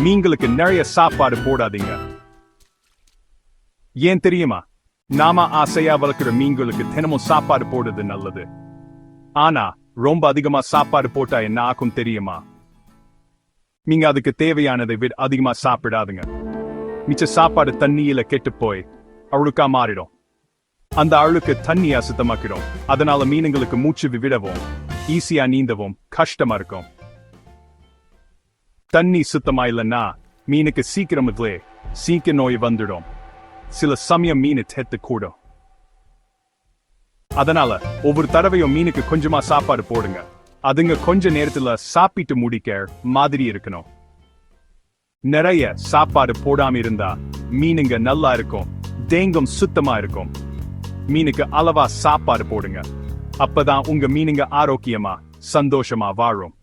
மீன்களுக்கு நிறைய சாப்பாடு போடாதீங்க. ஏன் தெரியுமா? நாம ஆசையா வளர்க்கிற மீன்களுக்கு தினமும் சாப்பாடு போடுறது நல்லது. ஆனா ரொம்ப அதிகமா சாப்பாடு போட்டா என்ன ஆகும் தெரியுமா? நீங்க அதுக்கு தேவையானதை விட அதிகமா சாப்பிடாதுங்க. மிச்ச சாப்பாடு தண்ணியில கெட்டு போய் அழுக்கா மாறிடும். அந்த அழுக்கு தண்ணி அசுத்தமாக்கிடும். அதனால மீனுங்களுக்கு மூச்சு விடவும் ஈஸியா நீந்தவும் கஷ்டமா இருக்கும். தண்ணி சுத்தமா இல்லைன்னா மீனுக்கு சீக்கிரமத்திலே சீக்க நோய் வந்துடும். சில சமயம் மீன் தேத்து கூடும். அதனால ஒவ்வொரு தடவையும் மீனுக்கு கொஞ்சமா சாப்பாடு போடுங்க. அதுங்க கொஞ்ச நேரத்துல சாப்பிட்டு முடிக்க மாதிரி இருக்கணும். நிறைய சாப்பாடு போடாம இருந்தா மீனுங்க நல்லா இருக்கும் தேங்கும் சுத்தமா இருக்கும். மீனுக்கு அளவா சாப்பாடு போடுங்க. அப்பதான் உங்க மீனுங்க ஆரோக்கியமா சந்தோஷமா வாழும்.